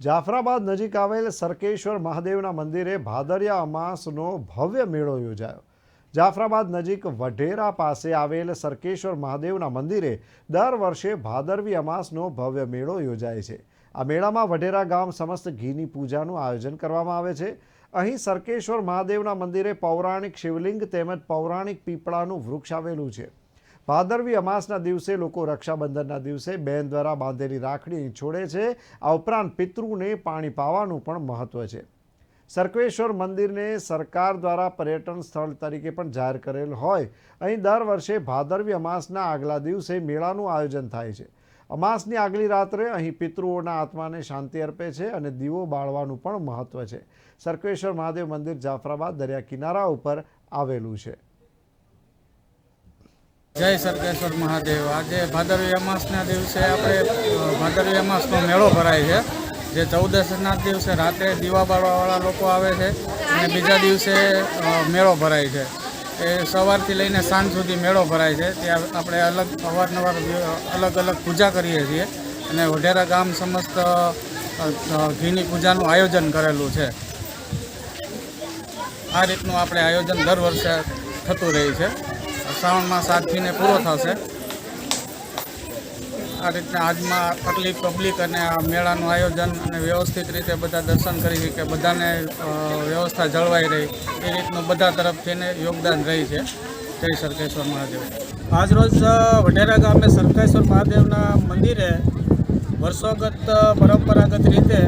જાફરાબાદ નજીક આવેલ સરકેશ્વર મહાદેવના મંદિરે ભાદરિયા અમાસનો ભવ્ય મેળો યોજાયો. જાફરાબાદ નજીક વઢેરા પાસે આવેલ સરકેશ્વર મહાદેવના મંદિરે દર વર્ષે ભાદરવી અમાસનો ભવ્ય મેળો યોજાય છે. આ મેળામાં વઢેરા ગામ સમસ્ત ઘીની પૂજાનું આયોજન કરવામાં આવે છે. અહીં સરકેશ્વર મહાદેવના મંદિરે પૌરાણિક શિવલિંગ તેમજ પૌરાણિક પીપળાનું વૃક્ષ આવેલું છે. ભાદરવી અમાસના દિવસે લોકો રક્ષાબંધનના દિવસે બેન દ્વારા બાંધેલી રાખડી છોડે છે. આ ઉપરાંત પિતૃને પાણી પાવાનું પણ મહત્વ છે. સરકેશ્વર મંદિરને સરકાર દ્વારા પર્યટન સ્થળ તરીકે પણ જાહેર કરેલ હોય. અહીં દર વર્ષે ભાદરવી અમાસના આગલા દિવસે મેળાનું આયોજન થાય છે. અમાસની આગલી રાત્રે અહીં પિતૃઓના આત્માને શાંતિ અર્પે છે અને દીવો બાળવાનું પણ મહત્વ છે. સરકેશ્વર મહાદેવ મંદિર જાફરાબાદ દરિયા કિનારા ઉપર આવેલું છે. જય સરકેશ્વર મહાદેવ. આજે ભાદરવી અમાસના દિવસે આપણે ભાદરવી અમાસનો મેળો ભરાય છે, જે ચૌદસના દિવસે રાત્રે દીવા બાળવાવાળા લોકો આવે છે અને બીજા દિવસે મેળો ભરાય છે. એ સવારથી લઈને સાંજ સુધી મેળો ભરાય છે. ત્યાં આપણે અલગ, અવારનવાર અલગ અલગ પૂજા કરીએ છીએ અને વઢેરા ગામ સમસ્ત ઘીની પૂજાનું આયોજન કરેલું છે. આ રીતનું આપણે આયોજન દર વર્ષે થતું રહે છે. શ્રાવણ માસ આજથીને પૂરો થશે. આ રીતના આજમાં આટલી પબ્લિક અને આ મેળાનું આયોજન અને વ્યવસ્થિત રીતે બધા દર્શન કરી શકે, બધાને વ્યવસ્થા જળવાઈ રહી, એ રીતનું બધા તરફથીને યોગદાન રહી છે. જય સરકેશ્વર મહાદેવ. આજરોજ વઢેરા ગામે સરકેશ્વર મહાદેવના મંદિરે વર્ષોગત પરંપરાગત રીતે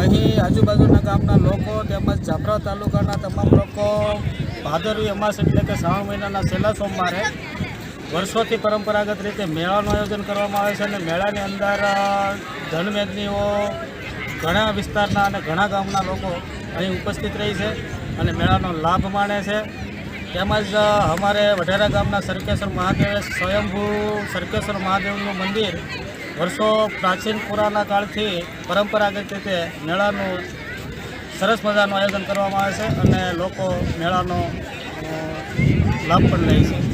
અહીં આજુબાજુના ગામના લોકો તેમજ જાફરા તાલુકાના તમામ લોકો ભાદરવી અમાસ એટલે કે શ્રાવણ મહિનાના છેલ્લા સોમવારે વર્ષોથી પરંપરાગત રીતે મેળાનું આયોજન કરવામાં આવે છે અને મેળાની અંદર ધનમેદનીઓ, ઘણા વિસ્તારના અને ઘણા ગામના લોકો અહીં ઉપસ્થિત રહી છે અને મેળાનો લાભ માણે છે. તેમજ અમારે વઢેરા ગામના સરકેશ્વર મહાદેવ સ્વયંભૂ સરકેશ્વર મહાદેવનું મંદિર વર્ષો પ્રાચીન પુરાના કાળથી પરંપરાગત રીતે મેળાનું સરસ મજાનું આયોજન કરવામાં આવે છે અને લોકો મેળાનો લાભ પણ લે છે.